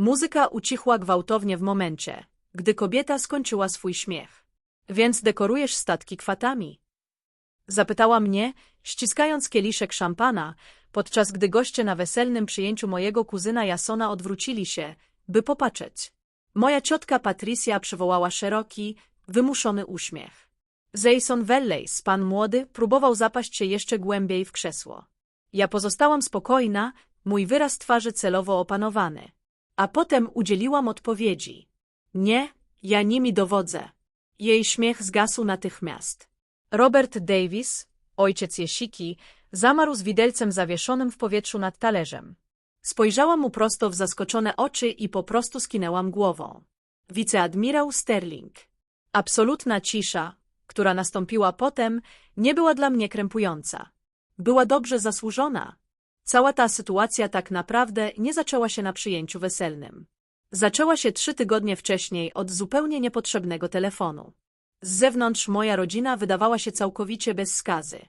Muzyka ucichła gwałtownie w momencie, gdy kobieta skończyła swój śmiech. Więc dekorujesz statki kwatami? Zapytała mnie, ściskając kieliszek szampana, podczas gdy goście na weselnym przyjęciu mojego kuzyna Jasona odwrócili się, by popatrzeć. Moja ciotka Patricia przywołała szeroki, wymuszony uśmiech. Jason Wellejs, pan młody, próbował zapaść się jeszcze głębiej w krzesło. Ja pozostałam spokojna, mój wyraz twarzy celowo opanowany. A potem udzieliłam odpowiedzi. Nie, ja nimi dowodzę. Jej śmiech zgasł natychmiast. Robert Davis, ojciec Jesiki, zamarł z widelcem zawieszonym w powietrzu nad talerzem. Spojrzałam mu prosto w zaskoczone oczy i po prostu skinęłam głową. Wiceadmirał Sterling. Absolutna cisza, która nastąpiła potem, nie była dla mnie krępująca. Była dobrze zasłużona. Cała ta sytuacja tak naprawdę nie zaczęła się na przyjęciu weselnym. Zaczęła się trzy tygodnie wcześniej od zupełnie niepotrzebnego telefonu. Z zewnątrz moja rodzina wydawała się całkowicie bez skazy.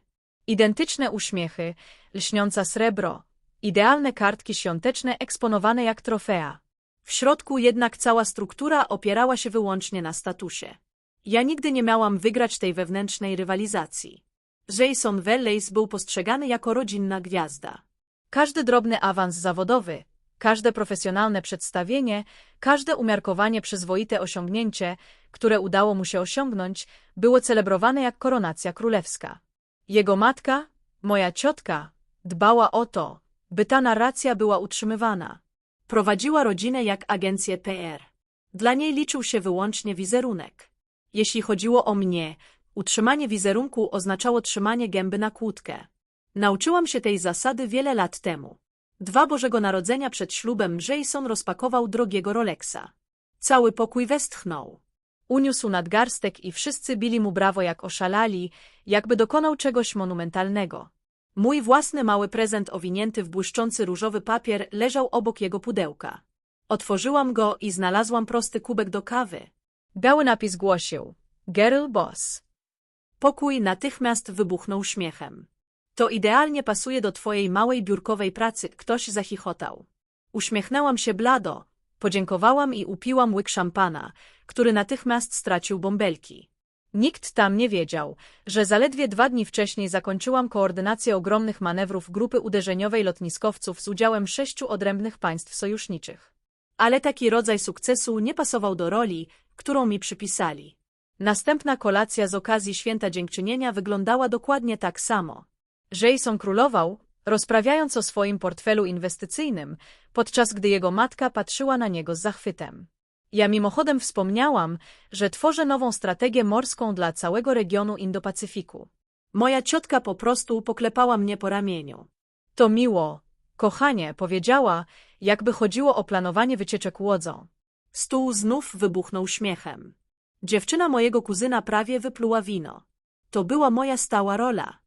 Identyczne uśmiechy, lśniąca srebro, idealne kartki świąteczne eksponowane jak trofea. W środku jednak cała struktura opierała się wyłącznie na statusie. Ja nigdy nie miałam wygrać tej wewnętrznej rywalizacji. Jason Wellejs był postrzegany jako rodzinna gwiazda. Każdy drobny awans zawodowy, każde profesjonalne przedstawienie, każde umiarkowanie przyzwoite osiągnięcie, które udało mu się osiągnąć, było celebrowane jak koronacja królewska. Jego matka, moja ciotka, dbała o to, by ta narracja była utrzymywana. Prowadziła rodzinę jak agencję PR. Dla niej liczył się wyłącznie wizerunek. Jeśli chodziło o mnie, utrzymanie wizerunku oznaczało trzymanie gęby na kłódkę. Nauczyłam się tej zasady wiele lat temu. Dwa Bożego Narodzenia przed ślubem Jason rozpakował drogiego Rolexa. Cały pokój westchnął. Uniósł nadgarstek i wszyscy bili mu brawo jak oszalali, jakby dokonał czegoś monumentalnego. Mój własny mały prezent owinięty w błyszczący różowy papier leżał obok jego pudełka. Otworzyłam go i znalazłam prosty kubek do kawy. Biały napis głosił Girl Boss. Pokój natychmiast wybuchnął śmiechem. To idealnie pasuje do twojej małej biurkowej pracy, ktoś zachichotał. Uśmiechnęłam się blado, podziękowałam i upiłam łyk szampana, który natychmiast stracił bąbelki. Nikt tam nie wiedział, że zaledwie dwa dni wcześniej zakończyłam koordynację ogromnych manewrów grupy uderzeniowej lotniskowców z udziałem sześciu odrębnych państw sojuszniczych. Ale taki rodzaj sukcesu nie pasował do roli, którą mi przypisali. Następna kolacja z okazji święta dziękczynienia wyglądała dokładnie tak samo. Jason królował, rozprawiając o swoim portfelu inwestycyjnym, podczas gdy jego matka patrzyła na niego z zachwytem. Ja mimochodem wspomniałam, że tworzę nową strategię morską dla całego regionu Indo-Pacyfiku. Moja ciotka po prostu poklepała mnie po ramieniu. To miło, kochanie, powiedziała, jakby chodziło o planowanie wycieczek łodzą. Stół znów wybuchnął śmiechem. Dziewczyna mojego kuzyna prawie wypluła wino. To była moja stała rola.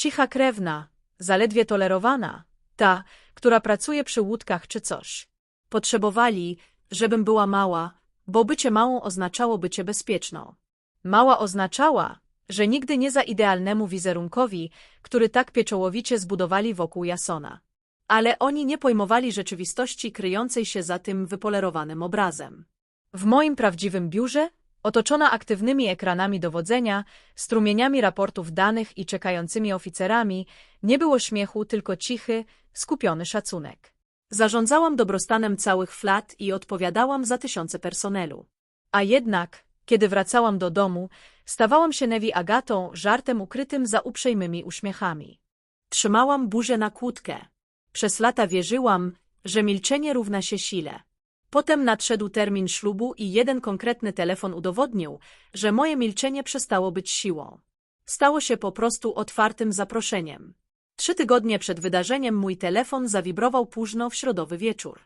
Cicha krewna, zaledwie tolerowana, ta, która pracuje przy łódkach czy coś. Potrzebowali, żebym była mała, bo bycie małą oznaczało bycie bezpieczną. Mała oznaczała, że nigdy nie za idealnemu wizerunkowi, który tak pieczołowicie zbudowali wokół Jasona. Ale oni nie pojmowali rzeczywistości kryjącej się za tym wypolerowanym obrazem. W moim prawdziwym biurze, otoczona aktywnymi ekranami dowodzenia, strumieniami raportów danych i czekającymi oficerami, nie było śmiechu, tylko cichy, skupiony szacunek. Zarządzałam dobrostanem całych flat i odpowiadałam za tysiące personelu. A jednak, kiedy wracałam do domu, stawałam się Nevi Agatą żartem ukrytym za uprzejmymi uśmiechami. Trzymałam buzię na kłódkę. Przez lata wierzyłam, że milczenie równa się sile. Potem nadszedł termin ślubu i jeden konkretny telefon udowodnił, że moje milczenie przestało być siłą. Stało się po prostu otwartym zaproszeniem. Trzy tygodnie przed wydarzeniem mój telefon zawibrował późno w środowy wieczór.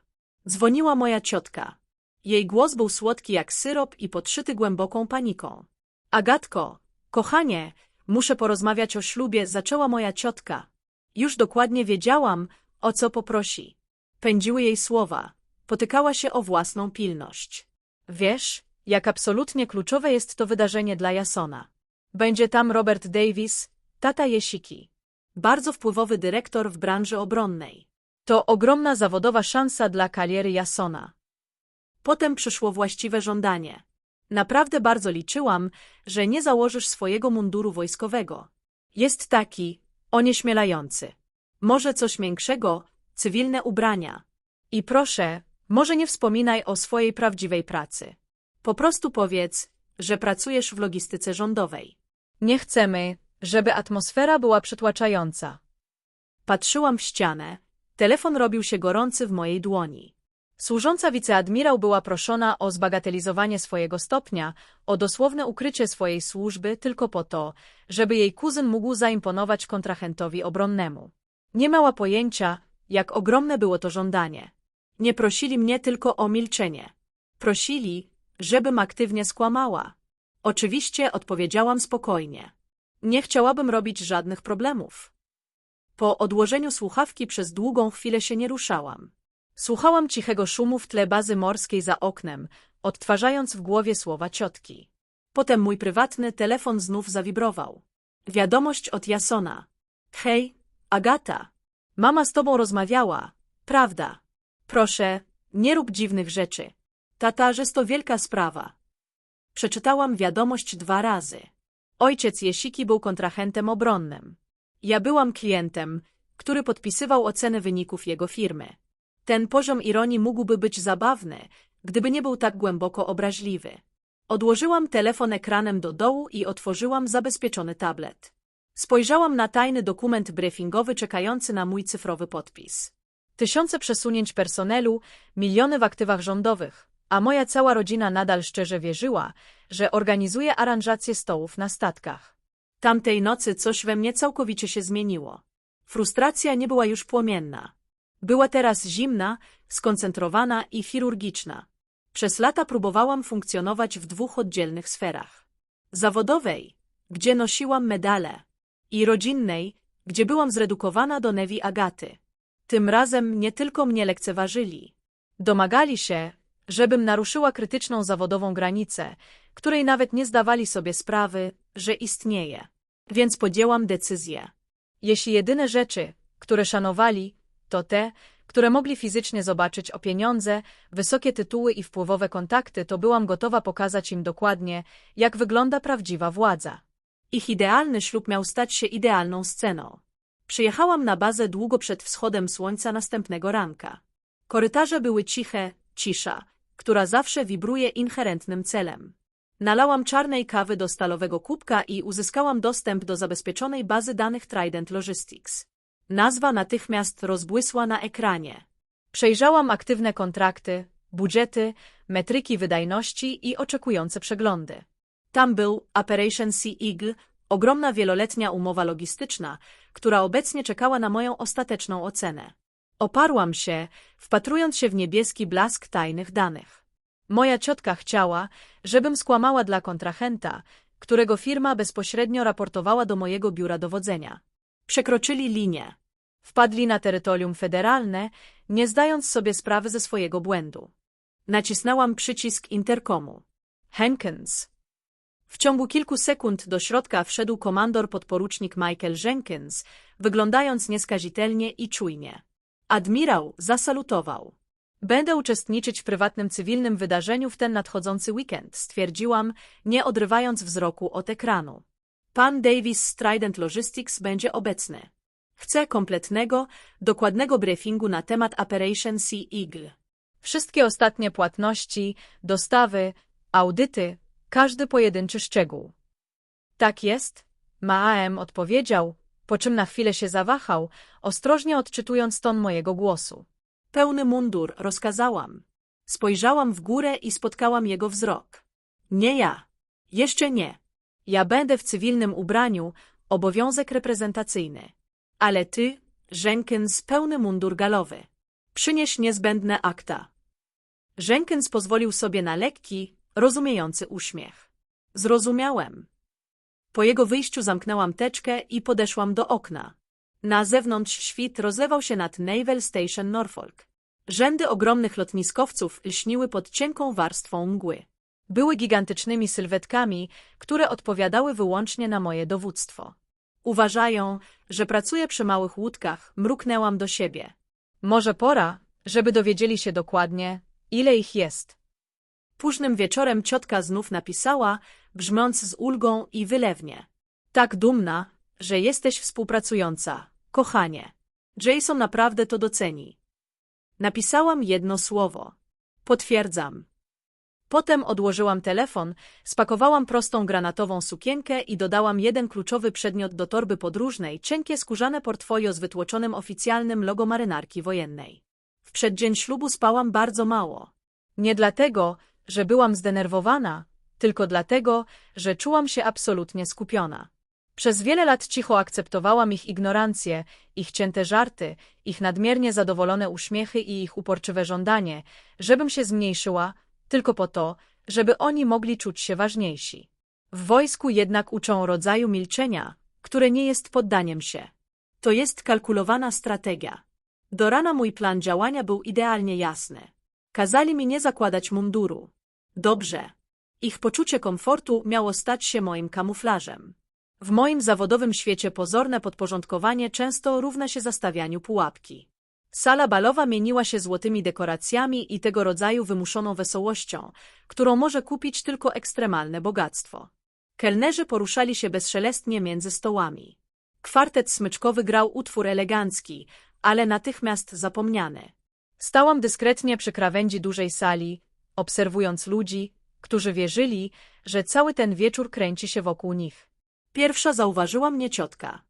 Dzwoniła moja ciotka. Jej głos był słodki jak syrop i podszyty głęboką paniką. Agatko, kochanie, muszę porozmawiać o ślubie, zaczęła moja ciotka. Już dokładnie wiedziałam, o co poprosi. Pędziły jej słowa. Potykała się o własną pilność. Wiesz, jak absolutnie kluczowe jest to wydarzenie dla Jasona. Będzie tam Robert Davis, tata Jesiki. Bardzo wpływowy dyrektor w branży obronnej. To ogromna zawodowa szansa dla kariery Jasona. Potem przyszło właściwe żądanie. Naprawdę bardzo liczyłam, że nie założysz swojego munduru wojskowego. Jest taki, onieśmielający. Może coś większego, cywilne ubrania. I proszę, może nie wspominaj o swojej prawdziwej pracy. Po prostu powiedz, że pracujesz w logistyce rządowej. Nie chcemy, żeby atmosfera była przytłaczająca. Patrzyłam w ścianę. Telefon robił się gorący w mojej dłoni. Służąca wiceadmirał była proszona o zbagatelizowanie swojego stopnia, o dosłowne ukrycie swojej służby tylko po to, żeby jej kuzyn mógł zaimponować kontrahentowi obronnemu. Nie miała pojęcia, jak ogromne było to żądanie. Nie prosili mnie tylko o milczenie. Prosili, żebym aktywnie skłamała. Oczywiście odpowiedziałam spokojnie. Nie chciałabym robić żadnych problemów. Po odłożeniu słuchawki przez długą chwilę się nie ruszałam. Słuchałam cichego szumu w tle bazy morskiej za oknem, odtwarzając w głowie słowa ciotki. Potem mój prywatny telefon znów zawibrował. Wiadomość od Jasona. Hej, Agata. Mama z tobą rozmawiała, prawda? Proszę, nie rób dziwnych rzeczy. Tata, że to wielka sprawa. Przeczytałam wiadomość dwa razy. Ojciec Jesiki był kontrahentem obronnym. Ja byłam klientem, który podpisywał oceny wyników jego firmy. Ten poziom ironii mógłby być zabawny, gdyby nie był tak głęboko obraźliwy. Odłożyłam telefon ekranem do dołu i otworzyłam zabezpieczony tablet. Spojrzałam na tajny dokument briefingowy czekający na mój cyfrowy podpis. Tysiące przesunięć personelu, miliony w aktywach rządowych, a moja cała rodzina nadal szczerze wierzyła, że organizuje aranżację stołów na statkach. Tamtej nocy coś we mnie całkowicie się zmieniło. Frustracja nie była już płomienna. Była teraz zimna, skoncentrowana i chirurgiczna. Przez lata próbowałam funkcjonować w dwóch oddzielnych sferach. Zawodowej, gdzie nosiłam medale, i rodzinnej, gdzie byłam zredukowana do Nevi Agaty. Tym razem nie tylko mnie lekceważyli. Domagali się, żebym naruszyła krytyczną zawodową granicę, której nawet nie zdawali sobie sprawy, że istnieje. Więc podjęłam decyzję. Jeśli jedyne rzeczy, które szanowali, to te, które mogli fizycznie zobaczyć o pieniądze, wysokie tytuły i wpływowe kontakty, to byłam gotowa pokazać im dokładnie, jak wygląda prawdziwa władza. Ich idealny ślub miał stać się idealną sceną. Przyjechałam na bazę długo przed wschodem słońca następnego ranka. Korytarze były ciche, cisza, która zawsze wibruje inherentnym celem. Nalałam czarnej kawy do stalowego kubka i uzyskałam dostęp do zabezpieczonej bazy danych Trident Logistics. Nazwa natychmiast rozbłysła na ekranie. Przejrzałam aktywne kontrakty, budżety, metryki wydajności i oczekujące przeglądy. Tam był Operation Sea Eagle, ogromna wieloletnia umowa logistyczna, która obecnie czekała na moją ostateczną ocenę. Oparłam się, wpatrując się w niebieski blask tajnych danych. Moja ciotka chciała, żebym skłamała dla kontrahenta, którego firma bezpośrednio raportowała do mojego biura dowodzenia. Przekroczyli linię. Wpadli na terytorium federalne, nie zdając sobie sprawy ze swojego błędu. Nacisnęłam przycisk interkomu. Hankins. W ciągu kilku sekund do środka wszedł komandor podporucznik Michael Jenkins, wyglądając nieskazitelnie i czujnie. Admirał zasalutował. Będę uczestniczyć w prywatnym cywilnym wydarzeniu w ten nadchodzący weekend, stwierdziłam, nie odrywając wzroku od ekranu. Pan Davis z Trident Logistics będzie obecny. Chcę kompletnego, dokładnego briefingu na temat Operation Sea Eagle. Wszystkie ostatnie płatności, dostawy, audyty, każdy pojedynczy szczegół. Tak jest, Maam odpowiedział, po czym na chwilę się zawahał, ostrożnie odczytując ton mojego głosu. Pełny mundur, rozkazałam. Spojrzałam w górę i spotkałam jego wzrok. Nie ja. Jeszcze nie. Ja będę w cywilnym ubraniu, obowiązek reprezentacyjny. Ale ty, Jenkins, pełny mundur galowy. Przynieś niezbędne akta. Jenkins pozwolił sobie na lekki, rozumiejący uśmiech. Zrozumiałem. Po jego wyjściu zamknęłam teczkę i podeszłam do okna. Na zewnątrz świt rozlewał się nad Naval Station Norfolk. Rzędy ogromnych lotniskowców lśniły pod cienką warstwą mgły. Były gigantycznymi sylwetkami, które odpowiadały wyłącznie na moje dowództwo. Uważają, że pracuję przy małych łódkach, mruknęłam do siebie. Może pora, żeby dowiedzieli się dokładnie, ile ich jest. Późnym wieczorem ciotka znów napisała, brzmiąc z ulgą i wylewnie. Tak dumna, że jesteś współpracująca, kochanie. Jason naprawdę to doceni. Napisałam jedno słowo. Potwierdzam. Potem odłożyłam telefon, spakowałam prostą granatową sukienkę i dodałam jeden kluczowy przedmiot do torby podróżnej, cienkie skórzane portfolio z wytłoczonym oficjalnym logo marynarki wojennej. W przeddzień ślubu spałam bardzo mało. Nie dlatego, że byłam zdenerwowana, tylko dlatego, że czułam się absolutnie skupiona. Przez wiele lat cicho akceptowałam ich ignorancję, ich cięte żarty, ich nadmiernie zadowolone uśmiechy i ich uporczywe żądanie, żebym się zmniejszyła, tylko po to, żeby oni mogli czuć się ważniejsi. W wojsku jednak uczą rodzaju milczenia, które nie jest poddaniem się. To jest kalkulowana strategia. Do rana mój plan działania był idealnie jasny. Kazali mi nie zakładać munduru. Dobrze. Ich poczucie komfortu miało stać się moim kamuflażem. W moim zawodowym świecie pozorne podporządkowanie często równa się zastawianiu pułapki. Sala balowa mieniła się złotymi dekoracjami i tego rodzaju wymuszoną wesołością, którą może kupić tylko ekstremalne bogactwo. Kelnerzy poruszali się bezszelestnie między stołami. Kwartet smyczkowy grał utwór elegancki, ale natychmiast zapomniany. Stałam dyskretnie przy krawędzi dużej sali, obserwując ludzi, którzy wierzyli, że cały ten wieczór kręci się wokół nich. Pierwsza zauważyła mnie ciotka.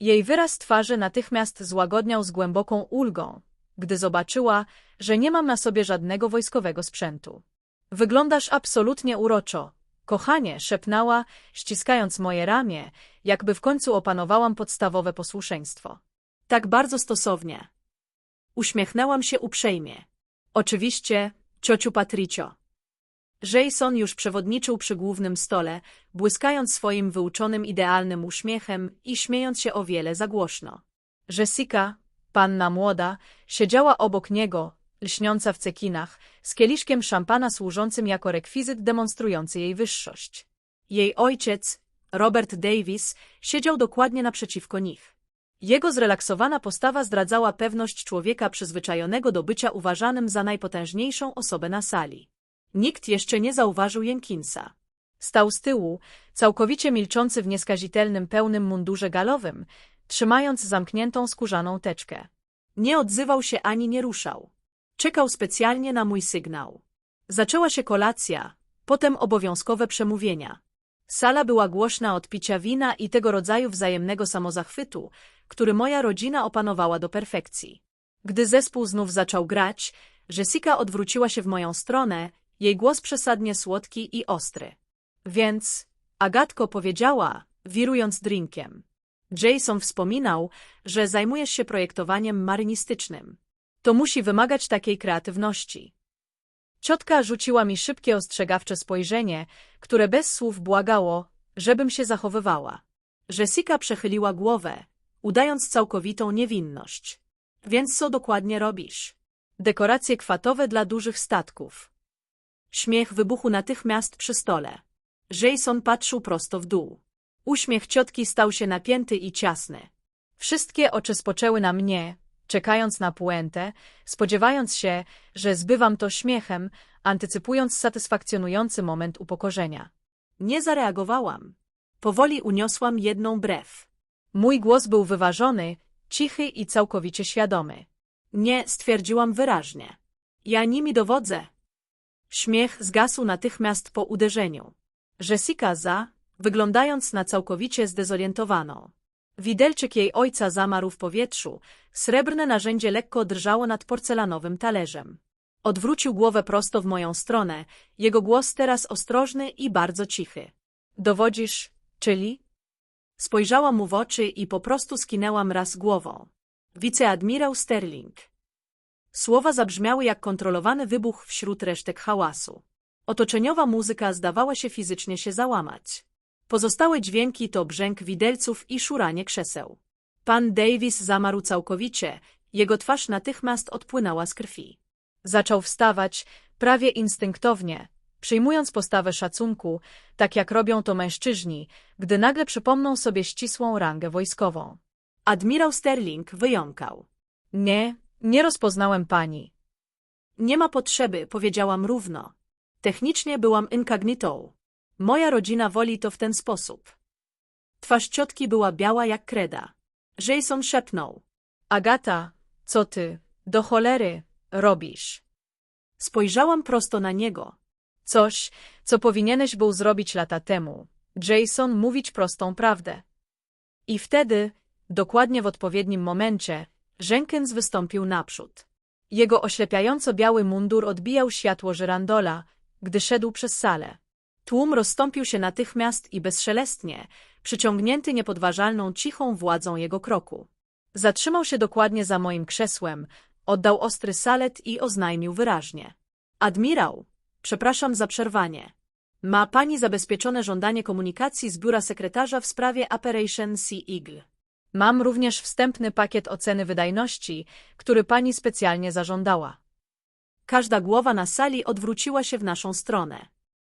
Jej wyraz twarzy natychmiast złagodniał z głęboką ulgą, gdy zobaczyła, że nie mam na sobie żadnego wojskowego sprzętu. Wyglądasz absolutnie uroczo, kochanie, szepnęła, ściskając moje ramię, jakby w końcu opanowałam podstawowe posłuszeństwo. Tak bardzo stosownie. Uśmiechnęłam się uprzejmie. Oczywiście, ciociu Patricio. Jason już przewodniczył przy głównym stole, błyskając swoim wyuczonym idealnym uśmiechem i śmiejąc się o wiele za głośno. Jessica, panna młoda, siedziała obok niego, lśniąca w cekinach, z kieliszkiem szampana służącym jako rekwizyt demonstrujący jej wyższość. Jej ojciec, Robert Davis, siedział dokładnie naprzeciwko nich. Jego zrelaksowana postawa zdradzała pewność człowieka przyzwyczajonego do bycia uważanym za najpotężniejszą osobę na sali. Nikt jeszcze nie zauważył Jenkinsa. Stał z tyłu, całkowicie milczący w nieskazitelnym pełnym mundurze galowym, trzymając zamkniętą skórzaną teczkę. Nie odzywał się ani nie ruszał. Czekał specjalnie na mój sygnał. Zaczęła się kolacja, potem obowiązkowe przemówienia. Sala była głośna od picia wina i tego rodzaju wzajemnego samozachwytu, który moja rodzina opanowała do perfekcji. Gdy zespół znów zaczął grać, Jessica odwróciła się w moją stronę, jej głos przesadnie słodki i ostry. Więc, Agatko powiedziała, wirując drinkiem. Jason wspominał, że zajmujesz się projektowaniem marynistycznym. To musi wymagać takiej kreatywności. Ciotka rzuciła mi szybkie ostrzegawcze spojrzenie, które bez słów błagało, żebym się zachowywała. Jessica przechyliła głowę, udając całkowitą niewinność. Więc co dokładnie robisz? Dekoracje kwatowe dla dużych statków. Śmiech wybuchł natychmiast przy stole. Jason patrzył prosto w dół. Uśmiech ciotki stał się napięty i ciasny. Wszystkie oczy spoczęły na mnie, czekając na puentę, spodziewając się, że zbywam to śmiechem, antycypując satysfakcjonujący moment upokorzenia. Nie zareagowałam. Powoli uniosłam jedną brew. Mój głos był wyważony, cichy i całkowicie świadomy. Nie, stwierdziłam wyraźnie. Ja nimi dowodzę. Śmiech zgasł natychmiast po uderzeniu. Jessica za, wyglądając na całkowicie zdezorientowaną. Widelczyk jej ojca zamarł w powietrzu, srebrne narzędzie lekko drżało nad porcelanowym talerzem. Odwrócił głowę prosto w moją stronę, jego głos teraz ostrożny i bardzo cichy. Dowodzisz, czyli? Spojrzałam mu w oczy i po prostu skinęłam raz głową. Wiceadmirał Sterling. Słowa zabrzmiały jak kontrolowany wybuch wśród resztek hałasu. Otoczeniowa muzyka zdawała się fizycznie się załamać. Pozostałe dźwięki to brzęk widelców i szuranie krzeseł. Pan Davis zamarł całkowicie, jego twarz natychmiast odpłynęła z krwi. Zaczął wstawać, prawie instynktownie, przyjmując postawę szacunku, tak jak robią to mężczyźni, gdy nagle przypomną sobie ścisłą rangę wojskową. Admirał Sterling wyjąkał. Nie, nie rozpoznałem pani. Nie ma potrzeby, powiedziałam równo. Technicznie byłam incognitą. Moja rodzina woli to w ten sposób. Twarz ciotki była biała jak kreda. Jason szepnął. Agata, co ty, do cholery, robisz? Spojrzałam prosto na niego. Coś, co powinieneś był zrobić lata temu. Jason mówić prostą prawdę. I wtedy, dokładnie w odpowiednim momencie, Jenkins wystąpił naprzód. Jego oślepiająco biały mundur odbijał światło żyrandola, gdy szedł przez salę. Tłum rozstąpił się natychmiast i bezszelestnie, przyciągnięty niepodważalną cichą władzą jego kroku. Zatrzymał się dokładnie za moim krzesłem, oddał ostry salet i oznajmił wyraźnie. Admirał, przepraszam za przerwanie. Ma pani zabezpieczone żądanie komunikacji z biura sekretarza w sprawie Operation Sea Eagle. Mam również wstępny pakiet oceny wydajności, który pani specjalnie zażądała. Każda głowa na sali odwróciła się w naszą stronę.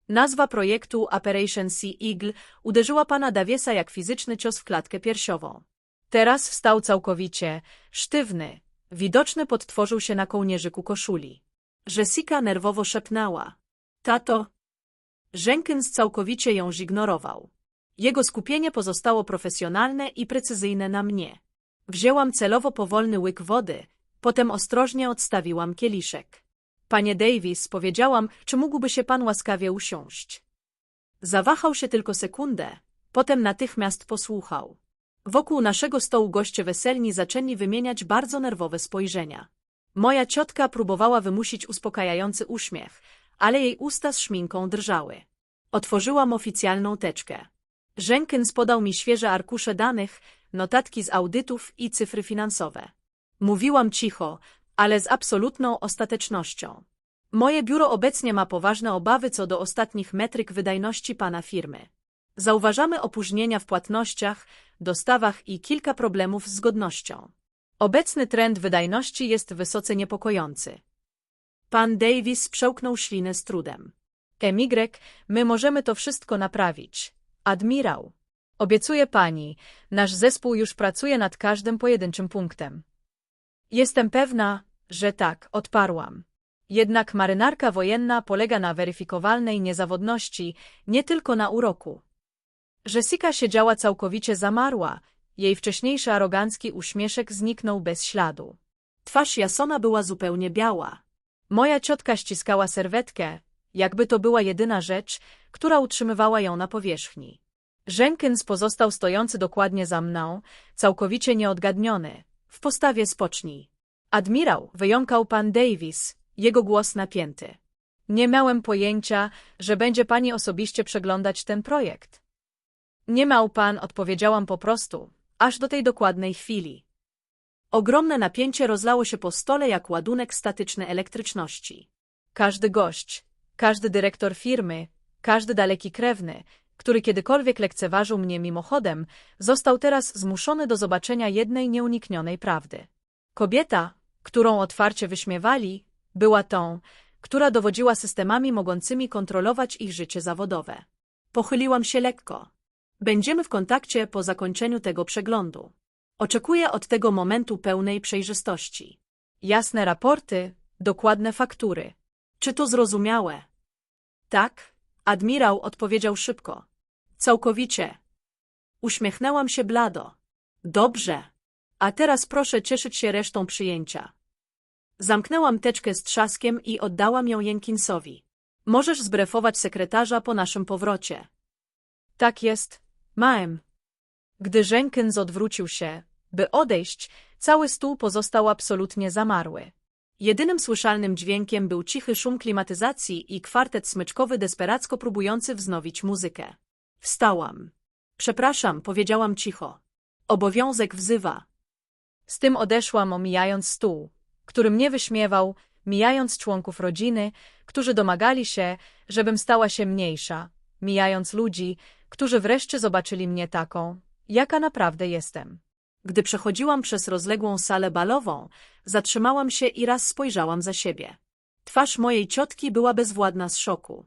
Nazwa projektu Operation Sea Eagle uderzyła pana Daviesa jak fizyczny cios w klatkę piersiową. Teraz wstał całkowicie, sztywny, widoczny podtworzył się na kołnierzyku koszuli. Jessica nerwowo szepnęła. Tato. Jenkins całkowicie ją zignorował. Jego skupienie pozostało profesjonalne i precyzyjne na mnie. Wzięłam celowo powolny łyk wody, potem ostrożnie odstawiłam kieliszek. Panie Davis, powiedziałam, czy mógłby się pan łaskawie usiąść. Zawahał się tylko sekundę, potem natychmiast posłuchał. Wokół naszego stołu goście weselni zaczęli wymieniać bardzo nerwowe spojrzenia. Moja ciotka próbowała wymusić uspokajający uśmiech, ale jej usta z szminką drżały. Otworzyłam oficjalną teczkę. Jenkins podał mi świeże arkusze danych, notatki z audytów i cyfry finansowe. Mówiłam cicho, ale z absolutną ostatecznością. Moje biuro obecnie ma poważne obawy co do ostatnich metryk wydajności pana firmy. Zauważamy opóźnienia w płatnościach, dostawach i kilka problemów z zgodnością. Obecny trend wydajności jest wysoce niepokojący. Pan Davis przełknął ślinę z trudem. MY, my możemy to wszystko naprawić. Admirał. Obiecuję pani, nasz zespół już pracuje nad każdym pojedynczym punktem. Jestem pewna, że tak, odparłam. Jednak marynarka wojenna polega na weryfikowalnej niezawodności, nie tylko na uroku. Jessica siedziała całkowicie zamarła, jej wcześniejszy arogancki uśmieszek zniknął bez śladu. Twarz Jasona była zupełnie biała. Moja ciotka ściskała serwetkę, jakby to była jedyna rzecz, która utrzymywała ją na powierzchni. Jenkins pozostał stojący dokładnie za mną, całkowicie nieodgadniony, w postawie spocznij. Admirał, wyjąkał pan Davis, jego głos napięty. Nie miałem pojęcia, że będzie pani osobiście przeglądać ten projekt. Nie miał pan, odpowiedziałam po prostu, aż do tej dokładnej chwili. Ogromne napięcie rozlało się po stole jak ładunek statyczny elektryczności. Każdy gość, każdy dyrektor firmy, każdy daleki krewny, który kiedykolwiek lekceważył mnie mimochodem, został teraz zmuszony do zobaczenia jednej nieuniknionej prawdy. Kobieta, którą otwarcie wyśmiewali, była tą, która dowodziła systemami mogącymi kontrolować ich życie zawodowe. Pochyliłam się lekko. Będziemy w kontakcie po zakończeniu tego przeglądu. Oczekuję od tego momentu pełnej przejrzystości. Jasne raporty, dokładne faktury. Czy to zrozumiałe? Tak, admirał odpowiedział szybko. Całkowicie. Uśmiechnęłam się blado. Dobrze. A teraz proszę cieszyć się resztą przyjęcia. Zamknęłam teczkę z trzaskiem i oddałam ją Jenkinsowi. Możesz zbrefować sekretarza po naszym powrocie. Tak jest, Maem. Gdy Jenkins odwrócił się, by odejść, cały stół pozostał absolutnie zamarły. Jedynym słyszalnym dźwiękiem był cichy szum klimatyzacji i kwartet smyczkowy desperacko próbujący wznowić muzykę. Wstałam. Przepraszam, powiedziałam cicho. Obowiązek wzywa. Z tym odeszłam, omijając stół, który mnie wyśmiewał, mijając członków rodziny, którzy domagali się, żebym stała się mniejsza, mijając ludzi, którzy wreszcie zobaczyli mnie taką, jaka naprawdę jestem. Gdy przechodziłam przez rozległą salę balową, zatrzymałam się i raz spojrzałam za siebie. Twarz mojej ciotki była bezwładna z szoku.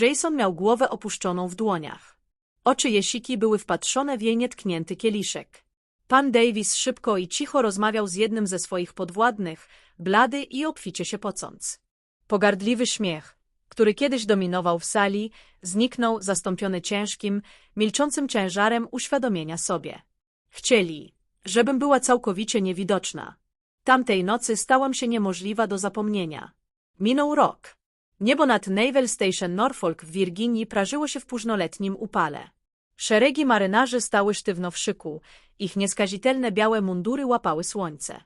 Jason miał głowę opuszczoną w dłoniach. Oczy Jesiki były wpatrzone w jej nietknięty kieliszek. Pan Davis szybko i cicho rozmawiał z jednym ze swoich podwładnych, blady i obficie się pocąc. Pogardliwy śmiech, który kiedyś dominował w sali, zniknął zastąpiony ciężkim, milczącym ciężarem uświadomienia sobie. Chcieli, żebym była całkowicie niewidoczna. Tamtej nocy stałam się niemożliwa do zapomnienia. Minął rok. Niebo nad Naval Station Norfolk w Wirginii prażyło się w późnoletnim upale. Szeregi marynarzy stały sztywno w szyku, ich nieskazitelne białe mundury łapały słońce.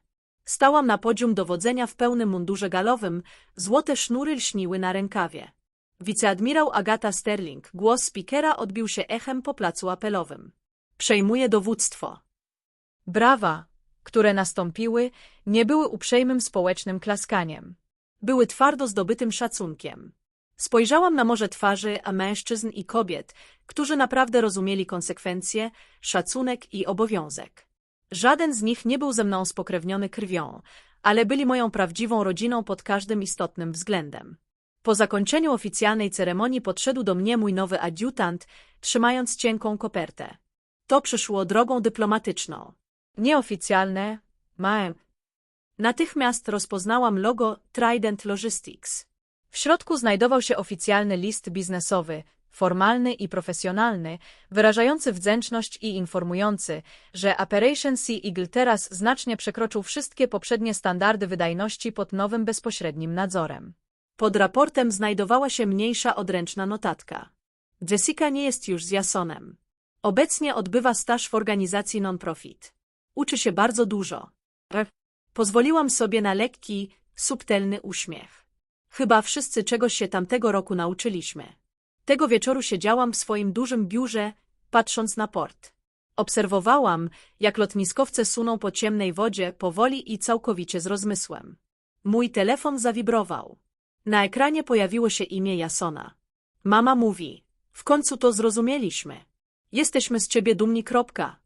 Stałam na podium dowodzenia w pełnym mundurze galowym, złote sznury lśniły na rękawie. Wiceadmirał Agata Sterling, głos spikera odbił się echem po placu apelowym. Przejmuje dowództwo. Brawa, które nastąpiły, nie były uprzejmym społecznym klaskaniem. Były twardo zdobytym szacunkiem. Spojrzałam na morze twarzy, a mężczyzn i kobiet, którzy naprawdę rozumieli konsekwencje, szacunek i obowiązek. Żaden z nich nie był ze mną spokrewniony krwią, ale byli moją prawdziwą rodziną pod każdym istotnym względem. Po zakończeniu oficjalnej ceremonii podszedł do mnie mój nowy adiutant, trzymając cienką kopertę. To przyszło drogą dyplomatyczną. Nieoficjalne, małem. Natychmiast rozpoznałam logo Trident Logistics. W środku znajdował się oficjalny list biznesowy, formalny i profesjonalny, wyrażający wdzięczność i informujący, że Operation Sea Eagle teraz znacznie przekroczył wszystkie poprzednie standardy wydajności pod nowym bezpośrednim nadzorem. Pod raportem znajdowała się mniejsza odręczna notatka. Jessica nie jest już z Jasonem. Obecnie odbywa staż w organizacji non-profit. Uczy się bardzo dużo. Pozwoliłam sobie na lekki, subtelny uśmiech. Chyba wszyscy czegoś się tamtego roku nauczyliśmy. Tego wieczoru siedziałam w swoim dużym biurze, patrząc na port. Obserwowałam, jak lotniskowce suną po ciemnej wodzie powoli i całkowicie z rozmysłem. Mój telefon zawibrował. Na ekranie pojawiło się imię Jasona. Mama mówi, w końcu to zrozumieliśmy. Jesteśmy z ciebie dumni. Kropka.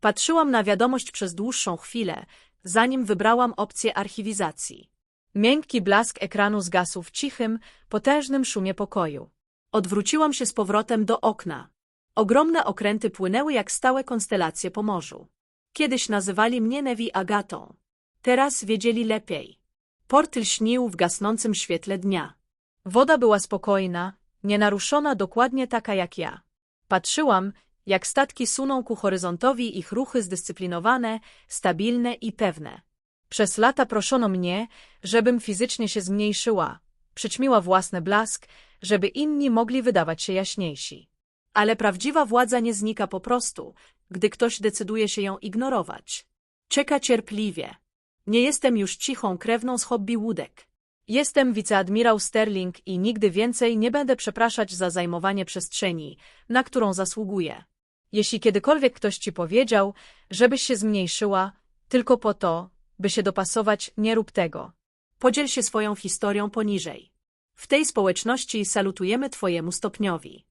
Patrzyłam na wiadomość przez dłuższą chwilę, zanim wybrałam opcję archiwizacji. Miękki blask ekranu zgasł w cichym, potężnym szumie pokoju. Odwróciłam się z powrotem do okna. Ogromne okręty płynęły jak stałe konstelacje po morzu. Kiedyś nazywali mnie Nevi Agatą. Teraz wiedzieli lepiej. Port lśnił w gasnącym świetle dnia. Woda była spokojna, nienaruszona dokładnie taka jak ja. Patrzyłam, jak statki suną ku horyzontowi ich ruchy zdyscyplinowane, stabilne i pewne. Przez lata proszono mnie, żebym fizycznie się zmniejszyła, przyćmiła własny blask, żeby inni mogli wydawać się jaśniejsi. Ale prawdziwa władza nie znika po prostu, gdy ktoś decyduje się ją ignorować. Czeka cierpliwie. Nie jestem już cichą krewną z hobby łódek. Jestem wiceadmirał Sterling i nigdy więcej nie będę przepraszać za zajmowanie przestrzeni, na którą zasługuję. Jeśli kiedykolwiek ktoś ci powiedział, żebyś się zmniejszyła, tylko po to, by się dopasować, nie rób tego. Podziel się swoją historią poniżej. W tej społeczności salutujemy Twojemu stopniowi.